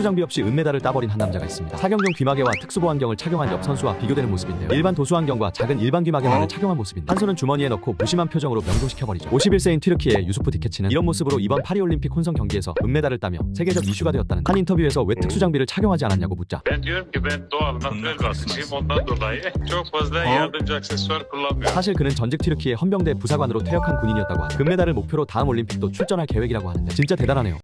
특수 장비 없이 은메달을 따버린 한 남자가 있습니다. 착용 중 귀마개와 특수 보안경을 착용한 옆 선수와 비교되는 모습인데요. 일반 도수 안경과 작은 일반 귀마개만을 착용한 모습인데 한 손은 주머니에 넣고 무심한 표정으로 명중시켜 버리죠. 51세인 튀르키의 유수프 디케치는 이런 모습으로 이번 파리올림픽 혼성 경기에서 은메달을 따며 세계적 이슈가 되었다는 한 인터뷰에서 왜 특수 장비를 착용하지 않았냐고 묻자 사실 그는 전직 튀르키의 헌병대 부사관으로 퇴역한 군인이었다고 합니다. 금메달을 목표로 다음 올림픽도 출전할 계획이라고 하는데 진짜 대단하네요.